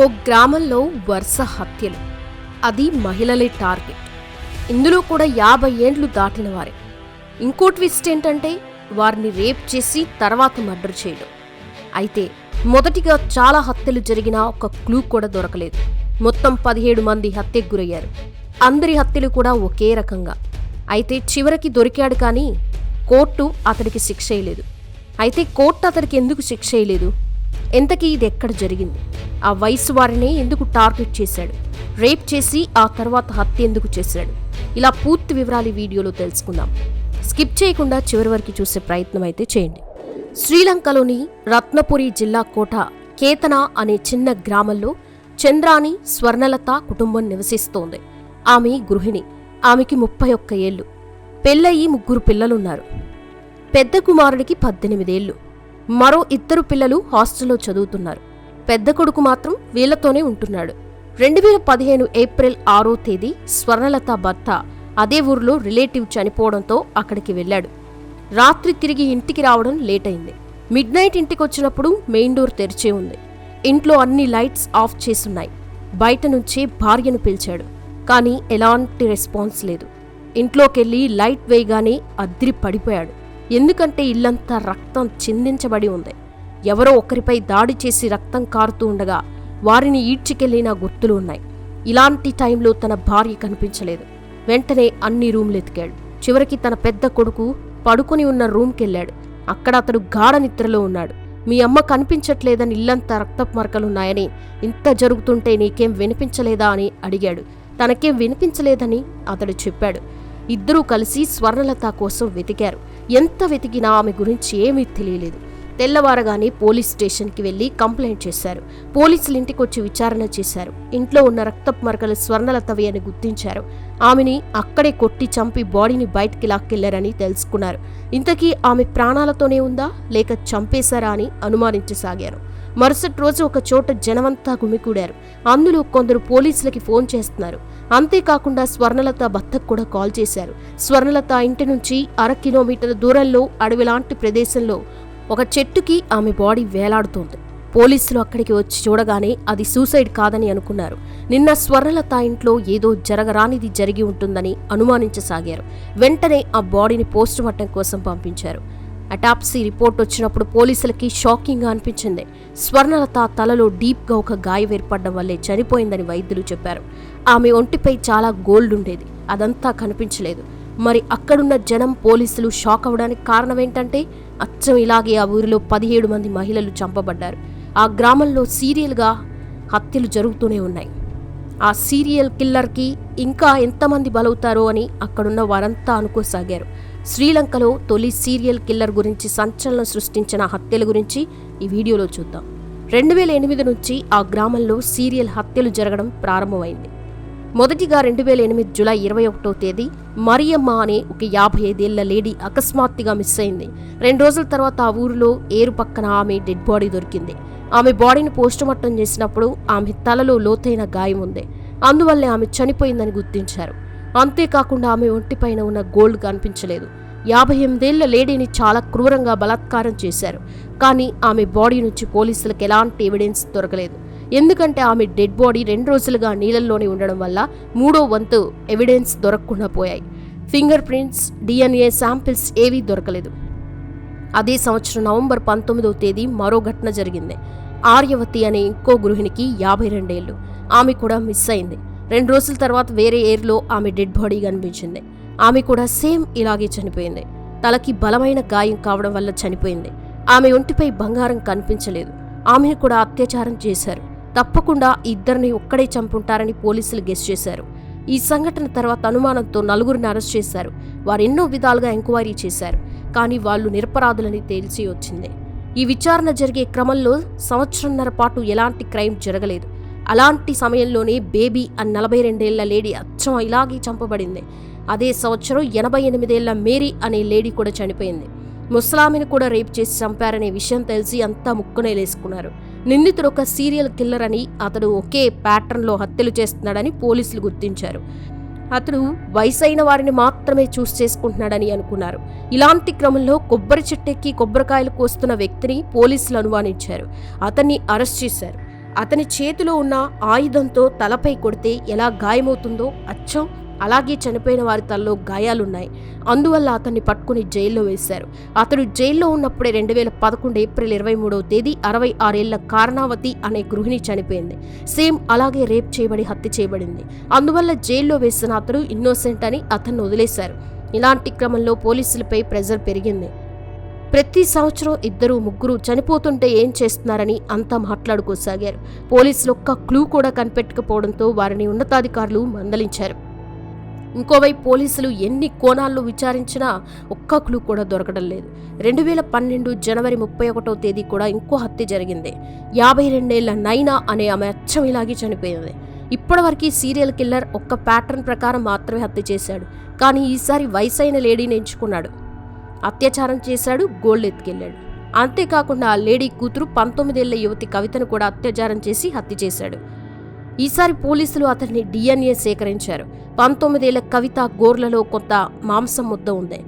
ఓ గ్రామంలో వరుస హత్యలు. అది మహిళలే టార్గెట్. ఇందులో కూడా యాభై ఏండ్లు దాటిన వారే. ఇంకో ట్విస్ట్ ఏంటంటే వారిని రేప్ చేసి తర్వాత మర్డర్ చేయడం. అయితే మొదటిగా చాలా హత్యలు జరిగినా ఒక క్లూ కూడా దొరకలేదు. మొత్తం పదిహేడు మంది హత్యకు గురయ్యారు. అందరి హత్యలు కూడా ఒకే రకంగా. అయితే చివరికి దొరికాడు కానీ కోర్టు అతడికి శిక్ష వేయలేదు అయితే కోర్టు అతడికి ఎందుకు శిక్ష వేయలేదు ఎంతకీ ఇది ఎక్కడ జరిగింది? ఆ వయసు వారినే ఎందుకు టార్గెట్ చేశాడు? రేప్ చేసి ఆ తర్వాత హత్య ఎందుకు చేశాడు? ఇలా పూర్తి వివరాలు వీడియోలో తెలుసుకుందాం. స్కిప్ చేయకుండా చివరి వరకు చూసే ప్రయత్నం అయితే చేయండి. శ్రీలంకలోని రత్నపురి జిల్లా కోట కేతన అనే చిన్న గ్రామంలో చంద్రాని స్వర్ణలత కుటుంబం నివసిస్తోంది. ఆమె గృహిణి. ఆమెకి ముప్పై ఒక్క ఏళ్ళు. పెళ్ళయి ముగ్గురు పిల్లలున్నారు. పెద్ద కుమారుడికి పద్దెనిమిదేళ్ళు. మరో ఇద్దరు పిల్లలు హాస్టల్లో చదువుతున్నారు. పెద్ద కొడుకు మాత్రం వీళ్ళతోనే ఉంటున్నాడు. రెండు వేల పదిహేను ఏప్రిల్ ఆరో తేదీ స్వర్ణలత భర్త అదే ఊరిలో రిలేటివ్ చనిపోవడంతో అక్కడికి వెళ్ళాడు. రాత్రి తిరిగి ఇంటికి రావడం లేట్ అయింది మిడ్ నైట్ ఇంటికి వచ్చినప్పుడు మెయిన్ డోర్ తెరిచే ఉంది. ఇంట్లో అన్ని లైట్స్ ఆఫ్ చేసున్నాయి. బయట నుంచే భార్యను పిలిచాడు. కానీ ఎలాంటి రెస్పాన్స్ లేదు. ఇంట్లోకెళ్ళి లైట్ వేయగానే అద్రి పడిపోయాడు. ఎందుకంటే ఇల్లంతా రక్తం చిందించబడి ఉంది. ఎవరో ఒకరిపై దాడి చేసి రక్తం కారుతూ ఉండగా వారిని ఈడ్చికెళ్ళిన గుర్తులు ఉన్నాయి. ఇలాంటి టైంలో తన భార్య కనిపించలేదు. వెంటనే అన్ని రూమ్లు ఎతికాడు. చివరికి తన పెద్ద కొడుకు పడుకుని ఉన్న రూమ్కెళ్ళాడు. అక్కడ అతడు గాఢ నిద్రలో ఉన్నాడు. మీ అమ్మ కనిపించట్లేదని ఇల్లంతా రక్తపు మరకలున్నాయని ఇంత జరుగుతుంటే నీకేం వినిపించలేదా అని అడిగాడు. తనకేం వినిపించలేదని అతడు చెప్పాడు. ఇద్దరూ కలిసి స్వర్ణలత కోసం వెతికారు. ఎంత వెతికినా ఆమె గురించి ఏమీ తెలియలేదు. తెల్లవారగానే పోలీస్ స్టేషన్కి వెళ్ళి కంప్లైంట్ చేశారు. పోలీసులు ఇంటికొచ్చి విచారణ చేశారు. ఇంట్లో ఉన్న రక్తపు మరకలు స్వర్ణలతవి అని గుర్తించారు. ఆమెని అక్కడే కొట్టి చంపి బాడీని బయటికి లాక్కెళ్ళారని తెలుసుకున్నారు. ఇంతకీ ఆమె ప్రాణాలతోనే ఉందా? లేక చంపేశారా అని అనుమానించసాగారు. మరుసటి రోజు ఒక చోట జనమంతా గుమికూడారు. అందులో కొందరు పోలీసులకి ఫోన్ చేస్తున్నారు. అంతేకాకుండా స్వర్ణలత భర్తకు కూడా కాల్ చేశారు. స్వర్ణలత ఇంటి నుంచి అర కిలోమీటర్ దూరంలో అడవిలాంటి ప్రదేశంలో ఒక చెట్టుకి ఆమె బాడీ వేలాడుతోంది. పోలీసులు అక్కడికి వచ్చి చూడగానే అది సూసైడ్ కాదని అనుకున్నారు. నిన్న స్వర్ణలత ఇంట్లో ఏదో జరగరానిది జరిగి ఉంటుందని అనుమానించసాగారు. వెంటనే ఆ బాడీని పోస్టుమార్టం కోసం పంపించారు. అటాప్సీ రిపోర్ట్ వచ్చినప్పుడు పోలీసులకి షాకింగ్గా అనిపించింది. స్వర్ణలత తలలో డీప్గా ఒక గాయం ఏర్పడడం వల్లే చనిపోయిందని వైద్యులు చెప్పారు. ఆమె ఒంటిపై చాలా గోల్డ్ ఉండేది. అదంతా కనిపించలేదు. మరి అక్కడున్న జనం పోలీసులు షాక్ అవ్వడానికి కారణం ఏంటంటే అచ్చం ఇలాగే ఆ ఊరిలో పదిహేడు మంది మహిళలు చంపబడ్డారు. ఆ గ్రామంలో సీరియల్గా హత్యలు జరుగుతూనే ఉన్నాయి. ఆ సీరియల్ కిల్లర్కి ఇంకా ఎంతమంది బలవుతారో అని అక్కడున్న వారంతా అనుకోసాగారు. శ్రీలంకలో తొలి సీరియల్ కిల్లర్ గురించి సంచలనం సృష్టించిన హత్యల గురించి ఈ వీడియోలో చూద్దాం. రెండు వేల ఎనిమిది నుంచి ఆ గ్రామంలో సీరియల్ హత్యలు జరగడం ప్రారంభమైంది. మొదటిగా రెండు వేల ఎనిమిది జులై ఇరవై ఒకటో తేదీ మరియమ్మ అనే ఒక యాభై ఐదేళ్ళ లేడీ అకస్మాత్తుగా మిస్ అయింది. రెండు రోజుల తర్వాత ఆ ఊరిలో ఏరు పక్కన ఆమె డెడ్ బాడీ దొరికింది. ఆమె బాడీని పోస్టుమార్టం చేసినప్పుడు ఆమె తలలో లోతైన గాయం ఉంది. అందువల్లే ఆమె చనిపోయిందని గుర్తించారు. అంతేకాకుండా ఆమె ఒంటిపైన ఉన్న గోల్డ్ కనిపించలేదు. యాభై ఎనిమిదేళ్ళ లేడీని చాలా క్రూరంగా బలాత్కారం చేశారు. కానీ ఆమె బాడీ నుంచి పోలీసులకు ఎలాంటి ఎవిడెన్స్ దొరకలేదు. ఎందుకంటే ఆమె డెడ్ బాడీ రెండు రోజులుగా నీళ్ళల్లోనే ఉండడం వల్ల మూడో వంతు ఎవిడెన్స్ దొరకకుండా పోయాయి. ఫింగర్ ప్రింట్స్ డిఎన్ఏ శాంపిల్స్ ఏవీ దొరకలేదు. అదే సంవత్సరం నవంబర్ పంతొమ్మిదవ తేదీ మరో ఘటన జరిగింది. ఆర్యవతి అనే ఇంకో గృహిణికి యాభై రెండేళ్ళు. ఆమె కూడా మిస్ అయింది. రెండు రోజుల తర్వాత వేరే ఎయిర్లో ఆమె డెడ్ బాడీ కనిపించింది. ఆమె కూడా సేమ్ ఇలాగే చనిపోయింది. తలకి బలమైన గాయం కావడం వల్ల చనిపోయింది. ఆమె ఒంటిపై బంగారం కనిపించలేదు. ఆమెను కూడా అత్యాచారం చేశారు. తప్పకుండా ఇద్దరిని ఒక్కడే చంపుంటారని పోలీసులు గెస్ చేశారు. ఈ సంఘటన తర్వాత అనుమానంతో నలుగురిని అరెస్ట్ చేశారు. వారు ఎన్నో విధాలుగా ఎంక్వైరీ చేశారు. కానీ వాళ్ళు నిరపరాధులని తేల్చి వచ్చింది. ఈ విచారణ జరిగే క్రమంలో సంవత్సరంన్నర పాటు ఎలాంటి క్రైమ్ జరగలేదు. అలాంటి సమయంలోనే బేబీ అని నలభై రెండేళ్ళ లేడీ అచ్చం ఇలాగే చంపబడింది. అదే సంవత్సరం ఎనభై ఎనిమిదేళ్ళ మేరీ అనే లేడీ కూడా చనిపోయింది. ముస్లామిని కూడా రేప్ చేసి చంపారనే విషయం తెలిసి అంతా ముక్కునేలేసుకున్నారు నిందితుడు ఒక సీరియల్ కిల్లర్ అని అతడు ఒకే ప్యాటర్న్లో హత్యలు చేస్తున్నాడని పోలీసులు గుర్తించారు. అతడు వయసైన వారిని మాత్రమే చూస్ చేసుకుంటున్నాడని అనుకున్నారు. ఇలాంటి క్రమంలో కొబ్బరి చెట్టెక్కి కొబ్బరికాయలు కోస్తున్న వ్యక్తిని పోలీసులు అనుమానించారు. అతన్ని అరెస్ట్ చేశారు. అతని చేతిలో ఉన్న ఆయుధంతో తలపై కొడితే ఎలా గాయమవుతుందో అచ్చం. అలాగే చనిపోయిన వారి తలలో గాయాలున్నాయి. అందువల్ల అతన్ని పట్టుకుని జైల్లో వేశారు. అతడు జైల్లో ఉన్నప్పుడే రెండు వేల పదకొండు ఏప్రిల్ ఇరవై మూడవ తేదీ అరవై ఆరేళ్ళ కారణావతి అనే గృహిణి చనిపోయింది. సేమ్ అలాగే రేప్ చేయబడి హత్య చేయబడింది. అందువల్ల జైల్లో వేసిన అతడు ఇన్నోసెంట్ అని అతన్ని వదిలేశారు. ఇలాంటి క్రమంలో పోలీసులపై ప్రెజర్ పెరిగింది. ప్రతి సంవత్సరం ఇద్దరు ముగ్గురు చనిపోతుంటే ఏం చేస్తున్నారని అంతా మాట్లాడుకోసాగారు. పోలీసులు ఒక్క క్లూ కూడా కనిపెట్టకపోవడంతో వారిని ఉన్నతాధికారులు మందలించారు. ఇంకోవైపు పోలీసులు ఎన్ని కోణాల్లో విచారించినా ఒక్క క్లూ కూడా దొరకడం లేదు. రెండు వేల పన్నెండు జనవరి ముప్పై ఒకటో తేదీ కూడా ఇంకో హత్య జరిగింది. యాభై రెండేళ్ళ నైనా అనే ఆమె అచ్చం ఇలాగే చనిపోయింది. ఇప్పటివరకు సీరియల్ కిల్లర్ ఒక్క ప్యాటర్న్ ప్రకారం మాత్రమే హత్య చేశాడు. కానీ ఈసారి వయసైన లేడీని ఎంచుకున్నాడు. అత్యాచారం చేశాడు గోల్డ్ ఎత్తుకెళ్ళాడు. అంతేకాకుండా ఆ లేడీ కూతురు పంతొమ్మిదేళ్ళ యువతి కవితను కూడా అత్యాచారం చేసి హత్య చేశాడు. ఈసారి పోలీసులు అతన్ని డిఎన్ఏ సేకరించారు. పంతొమ్మిదేళ్ళ కవిత గోర్లలో కొంత మాంసం ముద్ద ఉంది.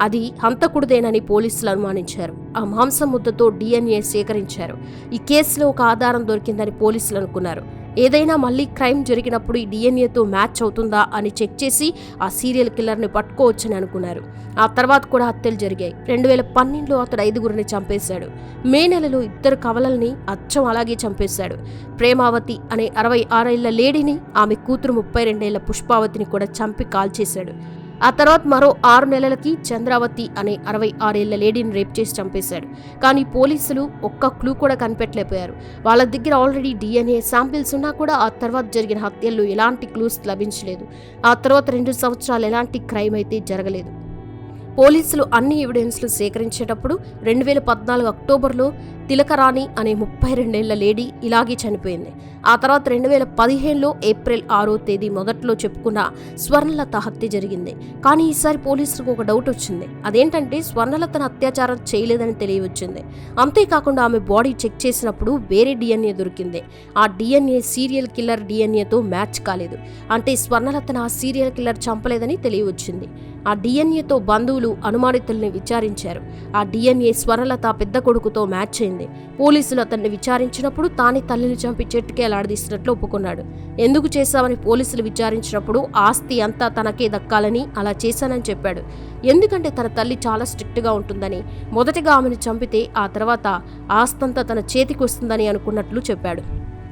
అది హంతకుడిదేనని పోలీసులు అనుమానించారు. ఆ మాంసం ముద్దతో డిఎన్ఏ సేకరించారు. ఈ కేసులో ఒక ఆధారం దొరికిందని పోలీసులు అనుకున్నారు. ఏదైనా మళ్ళీ క్రైమ్ జరిగినప్పుడు ఈ డిఎన్ఏతో మ్యాచ్ అవుతుందా అని చెక్ చేసి ఆ సీరియల్ కిల్లర్ని పట్టుకోవచ్చని అనుకున్నారు. ఆ తర్వాత కూడా హత్యలు జరిగాయి. రెండు వేల పన్నెండులో అతడు ఐదుగురిని చంపేశాడు. మే నెలలో ఇద్దరు కవలల్ని అచ్చం అలాగే చంపేశాడు. ప్రేమావతి అనే అరవై ఆరేళ్ళ లేడీని ఆమె కూతురు ముప్పై రెండేళ్ళ పుష్పావతిని కూడా చంపి కాల్చేశాడు. ఆ తర్వాత మరో ఆరు నెలలకి చంద్రావతి అనే అరవై ఆరేళ్ళ లేడీని రేప్ చేసి చంపేశాడు. కానీ పోలీసులు ఒక్క క్లూ కూడా కనిపెట్టలేకపోయారు. వాళ్ళ దగ్గర ఆల్రెడీ డిఎన్ఏ శాంపిల్స్ ఉన్నా కూడా ఆ తర్వాత జరిగిన హత్యల్లో ఎలాంటి క్లూస్ లభించలేదు. ఆ తర్వాత రెండు సంవత్సరాలు ఎలాంటి క్రైమ్ అయితే జరగలేదు. పోలీసులు అన్ని ఎవిడెన్స్లు సేకరించేటప్పుడు రెండు వేల పద్నాలుగు అక్టోబర్లో తిలకరాణి అనే ముప్పై రెండేళ్ళ లేడీ ఇలాగే చనిపోయింది. ఆ తర్వాత రెండు వేల పదిహేనులో ఏప్రిల్ ఆరో తేదీ మొదట్లో చెప్పుకున్న స్వర్ణలత హత్య జరిగింది. కానీ ఈసారి పోలీసులకు ఒక డౌట్ వచ్చింది. అదేంటంటే స్వర్ణలతను అత్యాచారం చేయలేదని తెలియవచ్చింది. అంతేకాకుండా ఆమె బాడీ చెక్ చేసినప్పుడు వేరే డిఎన్ఏ దొరికింది. ఆ డిఎన్ఏ సీరియల్ కిల్లర్ డిఎన్ఏతో మ్యాచ్ కాలేదు. అంటే స్వర్ణలతను ఆ సీరియల్ కిల్లర్ చంపలేదని తెలియవచ్చింది. ఆ డిఎన్ఏతో బంధువులు అనుమానితుల్ని విచారించారు. ఆ డిఎన్ఏ స్వరలత పెద్ద కొడుకుతో మ్యాచ్ అయింది. పోలీసులు అతన్ని విచారించినప్పుడు తానే తల్లిని చంపి చెట్టుకే లాడదీసినట్లు ఒప్పుకున్నాడు. ఎందుకు చేశామని పోలీసులు విచారించినప్పుడు ఆస్తి అంతా తనకే దక్కాలని అలా చేశానని చెప్పాడు. ఎందుకంటే తన తల్లి చాలా స్ట్రిక్ట్గా ఉంటుందని మొదటగా ఆమెను చంపితే ఆ తర్వాత ఆస్తంతా తన చేతికి వస్తుందని అనుకున్నట్లు చెప్పాడు.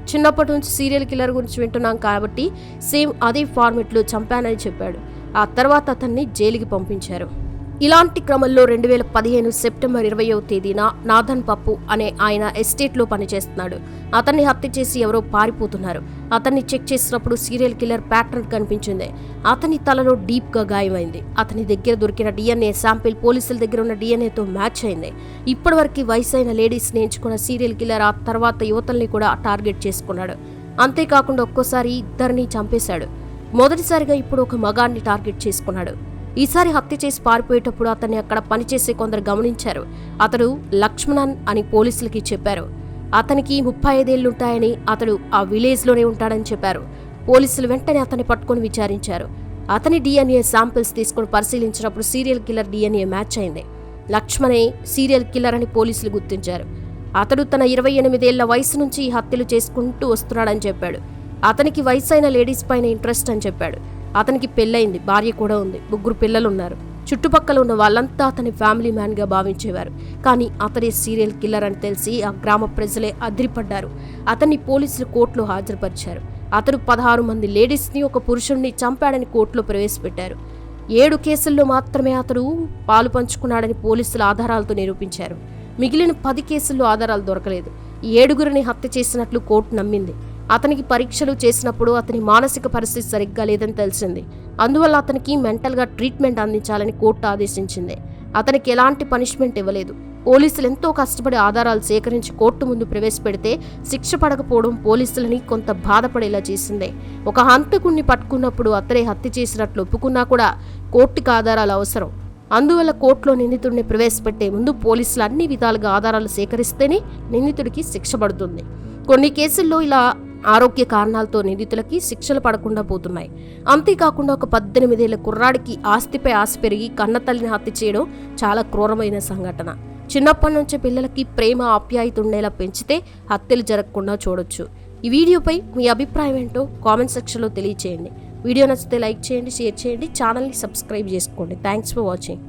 చిన్నప్పటి నుంచి సీరియల్ కిల్లర్ గురించి వింటున్నాం కాబట్టి సేమ్ అదే ఫార్మెట్లో చంపానని చెప్పాడు. ఆ తర్వాత అతన్ని జైలుకి పంపించారు. ఇలాంటి క్రమంలో రెండు వేల పదిహేను సెప్టెంబర్ ఇరవయో తేదీన నాథన్ పప్పు అనే ఆయన ఎస్టేట్లో పనిచేస్తున్నాడు. అతన్ని హత్య చేసి ఎవరో పారిపోతున్నారు. అతన్ని చెక్ చేసినప్పుడు సీరియల్ కిల్లర్ ప్యాటర్న్ కనిపించింది. అతని తలలో డీప్గా గాయమైంది. అతని దగ్గర దొరికిన డిఎన్ఏ శాంపిల్ పోలీసుల దగ్గర ఉన్న డిఎన్ఏతో మ్యాచ్ అయింది. ఇప్పటివరకు వయసు అయిన లేడీస్ని ఎంచుకున్న సీరియల్ కిల్లర్ ఆ తర్వాత యువతల్ని కూడా టార్గెట్ చేసుకున్నాడు. అంతేకాకుండా ఒక్కోసారి ఇద్దరిని చంపేశాడు. మొదటిసారిగా ఇప్పుడు ఒక మగాన్ని టార్గెట్ చేసుకున్నాడు. ఈసారి హత్య చేసి పారిపోయేటప్పుడు అతన్ని అక్కడ పనిచేసే కొందరు గమనించారు. అతడు లక్ష్మణన్ అని పోలీసులకి చెప్పారు. అతనికి ముప్పై ఐదేళ్ళుంటాయని అతడు ఆ విలేజ్లోనే ఉంటాడని చెప్పారు. పోలీసులు వెంటనే అతన్ని పట్టుకొని విచారించారు. అతని డిఎన్ఏ శాంపిల్స్ తీసుకుని పరిశీలించినప్పుడు సీరియల్ కిల్లర్ డిఎన్ఏ మ్యాచ్ అయింది. లక్ష్మణే సీరియల్ కిల్లర్ అని పోలీసులు గుర్తించారు. అతడు తన ఇరవై ఎనిమిదేళ్ళ వయసు నుంచి ఈ హత్యలు చేసుకుంటూ వస్తున్నాడని చెప్పాడు. అతనికి వయసైన లేడీస్ పైన ఇంట్రెస్ట్ అని చెప్పాడు. అతనికి పెళ్ళయింది భార్య కూడా ఉంది ముగ్గురు పిల్లలున్నారు. చుట్టుపక్కల ఉన్న వాళ్ళంతా అతని ఫ్యామిలీ మ్యాన్గా భావించేవారు. కానీ అతడే సీరియల్ కిల్లర్ అని తెలిసి ఆ గ్రామ ప్రజలే అదిరిపడ్డారు. అతన్ని పోలీసులు కోర్టులో హాజరుపరిచారు. అతడు పదహారు మంది లేడీస్ని ఒక పురుషుణ్ణి చంపాడని కోర్టులో ప్రవేశపెట్టారు. ఏడు కేసుల్లో మాత్రమే అతడు పాలు పంచుకున్నాడని పోలీసులు ఆధారాలతో నిరూపించారు. మిగిలిన పది కేసుల్లో ఆధారాలు దొరకలేదు. ఏడుగురిని హత్య చేసినట్లు కోర్టు నమ్మింది. అతనికి పరీక్షలు చేసినప్పుడు అతని మానసిక పరిస్థితి సరిగ్గా లేదని తెలిసింది. అందువల్ల అతనికి మెంటల్గా ట్రీట్మెంట్ అందించాలని కోర్టు ఆదేశించింది. అతనికి ఎలాంటి పనిష్మెంట్ ఇవ్వలేదు. పోలీసులు ఎంతో కష్టపడి ఆధారాలు సేకరించి కోర్టు ముందు ప్రవేశపెడితే శిక్ష పడకపోవడం పోలీసులని కొంత బాధపడేలా చేసింది. ఒక హంతకుణ్ణి పట్టుకున్నప్పుడు అతడే హత్య చేసినట్లు ఒప్పుకున్నా కూడా కోర్టుకు ఆధారాలు అవసరం. అందువల్ల కోర్టులో నిందితుడిని ప్రవేశపెట్టే ముందు పోలీసులు అన్ని విధాలుగా ఆధారాలు సేకరిస్తేనే నిందితుడికి శిక్ష పడుతుంది. కొన్ని కేసుల్లో ఇలా ఆరోగ్య కారణాలతో నిందితులకి శిక్షలు పడకుండా పోతున్నాయి. అంతేకాకుండా ఒక పద్దెనిమిదేళ్ళ కుర్రాడికి ఆస్తిపై ఆశ పెరిగి కన్నతల్లిని హత్య చేయడం చాలా క్రూరమైన సంఘటన. చిన్నప్పటి నుంచే పిల్లలకి ప్రేమ ఆప్యాయత ఉండేలా పెంచితే హత్యలు జరగకుండా చూడొచ్చు. ఈ వీడియోపై మీ అభిప్రాయం ఏంటో కామెంట్ సెక్షన్లో తెలియచేయండి. వీడియో నచ్చితే లైక్ చేయండి షేర్ చేయండి ఛానల్ని సబ్స్క్రైబ్ చేసుకోండి. Thanks for watching.